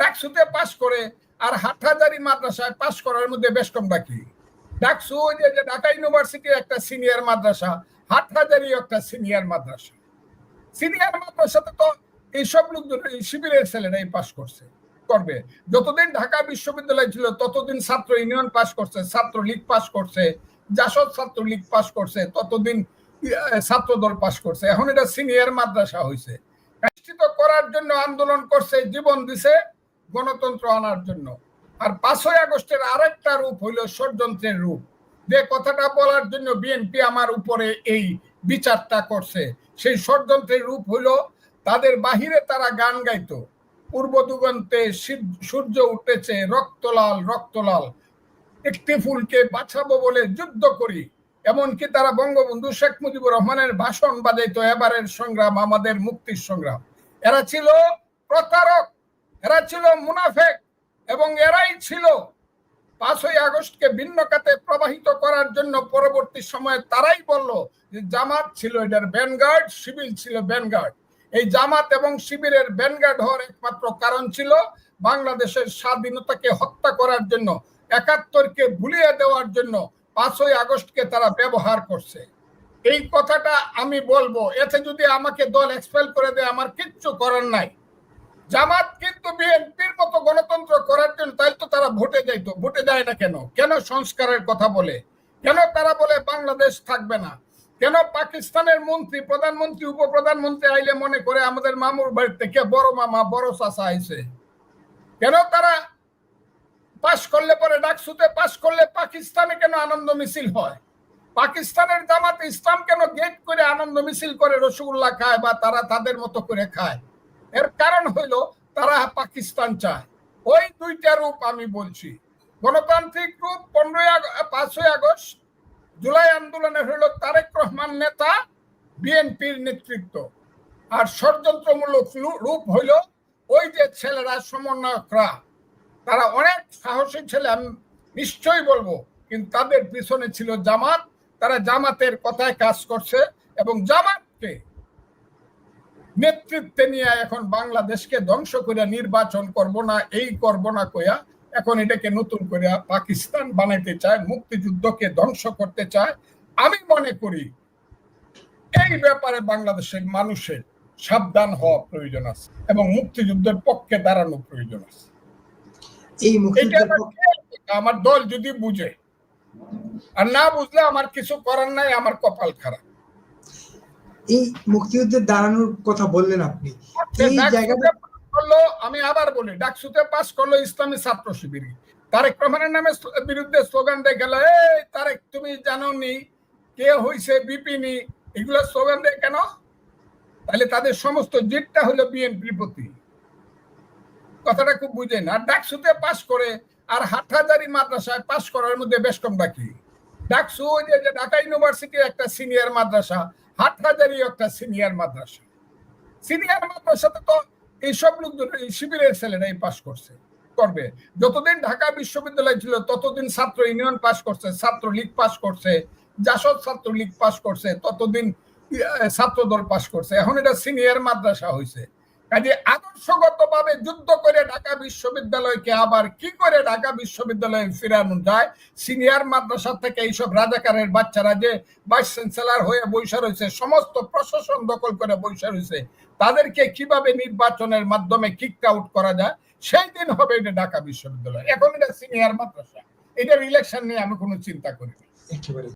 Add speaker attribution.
Speaker 1: ডাকসুতে পাশ করে আর হাটহাজারি মাদ্রাসায় পাশ করার মধ্যে বেশ কম বাকি। ডাকসু যে ঢাকা ইউনিভার্সিটির একটা সিনিয়র মাদ্রাসা হাটহাজারি একটা সিনিয়র মাদ্রাসা। সিনিয়র মাদ্রাসাতে তো এইসব লোকজন, এই শিবিরের ছেলেরাই পাশ করছে, করবে। যতদিন ঢাকা বিশ্ববিদ্যালয় ছিল, ততদিন ছাত্র ইউনিয়ন পাস করছে, ছাত্র লীগ পাস করছে, জাসদ ছাত্র লীগ পাস করছে, ততদিন ছাত্র দল পাস করছে। এখন এটা সিনিয়র মাদ্রাসা হয়েছে নিশ্চিত করার জন্য আন্দোলন করছে, জীবন দিছে গণতন্ত্র আনার জন্য। আর পাঁচই আগস্টের আরেকটা রূপ হইল ষড়যন্ত্রের রূপ। যে কথাটা বলার জন্য বিএনপি আমার উপরে এই বিচারটা করছে, সেই ষড়যন্ত্রের রূপ হইল তাদের বাহিরে তারা গান গাইতো। পূর্ব দিগন্তে সূর্য- উঠেছে রক্তলাল রক্তলাল একটি ফুলকে বাঁচাবো বলে যুদ্ধ করি। এমনকি তারা বঙ্গবন্ধু শেখ মুজিবুর রহমানের ভাষণ বাজাইতো, এবারের সংগ্রাম, আমাদের মুক্তির সংগ্রাম। এরা ছিল প্রতারক। এরা ছিল মুনাফেক এবং এরাই ছিল পাঁচই আগস্টকে ভিন্ন খাতে প্রবাহিত করার জন্য পরবর্তী সময়ে তারাই বলল যে জামাত ছিল এটার ব্যানগার্ড শিবির ছিল ব্যানগার্ড এই জামাত এবং শিবিরের ব্যানগার্ড হওয়ার একমাত্র কারণ ছিল বাংলাদেশের স্বাধীনতাকে হত্যা করার জন্য, একাত্তরকে ভুলিয়ে দেওয়ার জন্য পাঁচই আগস্টকে তারা ব্যবহার করছে। এই কথাটা আমি বলব। এতে যদি আমাকে দল এক্সপেল করে দেয়, আমার কিচ্ছু করার নাই। জামাত কিন্তু বিএনপির মতো গণতন্ত্র করার জন্য তাই তো তারা ভোটে যাইতো ভোটে যায় না কেন? কেন সংস্কারের কথা বলে? কেন তারা বলে বাংলাদেশ থাকবে না? কেন পাকিস্তানের মন্ত্রী, প্রধানমন্ত্রী, উপপ্রধানমন্ত্রী আইলে মনে করে আমাদের মামুর বাড়ি থেকে বড় মামা, বড় চাষা আইছে? কেন তারা পাশ করলে পরে ডাকসুতে পাশ করলে পাকিস্তানে কেন আনন্দ মিছিল হয়? পাকিস্তানের জামাত ইসলাম কেন গেট করে আনন্দ মিছিল করে রসগোল্লা খায় বা তারা তাদের মতো করে খায়? এর কারণ হইল তারা পাকিস্তান চায়। ওই দুইটা রূপ আমি বলছি। গণতান্ত্রিক রূপ পনেরোই পাঁচই আগস্ট, জুলাই আন্দোলনে হইল তারেক রহমান নেতা, বিএনপির নেতৃত্ব। আর ষড়যন্ত্রমূলক রূপ হইল ওই যে ছেলেরা সমন্বয়করা। তারা অনেক সাহসী ছেলে, আমি নিশ্চয়ই বলব, কিন্তু তাদের পিছনে ছিল জামাত। তারা জামাতের কথায় কাজ করছে এবং জামাতকে নেতৃত্বে নিয়ে এখন বাংলাদেশকে ধ্বংস করে নির্বাচন করব না এই করব না কইয়া এখন এটাকে নতুন করে পাকিস্তান বানাইতে চায় মুক্তিযুদ্ধকে ধ্বংস করতে চায়। আমি মনে করি এই ব্যাপারে বাংলাদেশের মানুষের সাবধান হওয়া প্রয়োজন আছে এবং মুক্তিযুদ্ধের পক্ষে দাঁড়ানো প্রয়োজন আছে।
Speaker 2: এই
Speaker 1: আমার দল যদি বুঝে আর না বুঝলে আমার কিছু করার নাই আমার কপাল খারাপ।
Speaker 2: এই মুক্তিযুদ্ধের দাঁড়ানোর কথা বললেন আপনি। এই জায়গাটা
Speaker 1: করল আমি আবার বলি ডাকসুতে পাস করল ইসলামী ছাত্র শিবির। তারেক রহমানের নামে বিরুদ্ধে স্লোগান দিয়ে গেল এই তারেক তুমি জানো নি কে হইছে বিপিনি? এগুলো স্লোগান দেয় কেন? তাহলে তাদের সমস্ত জিতটা হলো বিএনপির প্রতি। কথাটা খুব বুঝেন। আর ডাকসুতে পাস করে আর হাটহাজারি মাদ্রাসায় পাস করার মধ্যে বেশ কম বাকি। ডাকসু ওই যে যে ঢাকা ইউনিভার্সিটির একটা সিনিয়র মাদ্রাসা হাটহাজারি একটা সিনিয়র মাদ্রাসা। সিনিয়র মাদ্রাসাতে তো এইসব লোকজন এই শিবিরের ছেলেরাই পাস করছে করবে। যতদিন ঢাকা বিশ্ববিদ্যালয় ছিল ততদিন ছাত্র ইউনিয়ন পাস করছে ছাত্র লীগ পাস করছে জাসদ ছাত্র লীগ পাস করছে ততদিন আহ, ছাত্র দল পাস করছে। এখন এটা সিনিয়র মাদ্রাসা হয়েছে কাজে আদর্শগতভাবে যুদ্ধ করে ঢাকা বিশ্ববিদ্যালয়কে আবার কি করে ঢাকা বিশ্ববিদ্যালয়ে ফিরানো যায়? সিনিয়র মাদ্রাসা থেকে এইসব রাজাকারের বাচ্চারা যে ভাইস চ্যান্সেলর হয়ে বৈশা রয়েছে, সমস্ত প্রশাসন দখল করে বৈশা রয়েছে, তাদেরকে কীভাবে নির্বাচনের মাধ্যমে কিক আউট করা যায়? সেই দিন হবে এটা ঢাকা বিশ্ববিদ্যালয়। এখন এটা সিনিয়র মাদ্রাসা। এটার ইলেকশন নিয়ে আমি কোনো চিন্তা করি না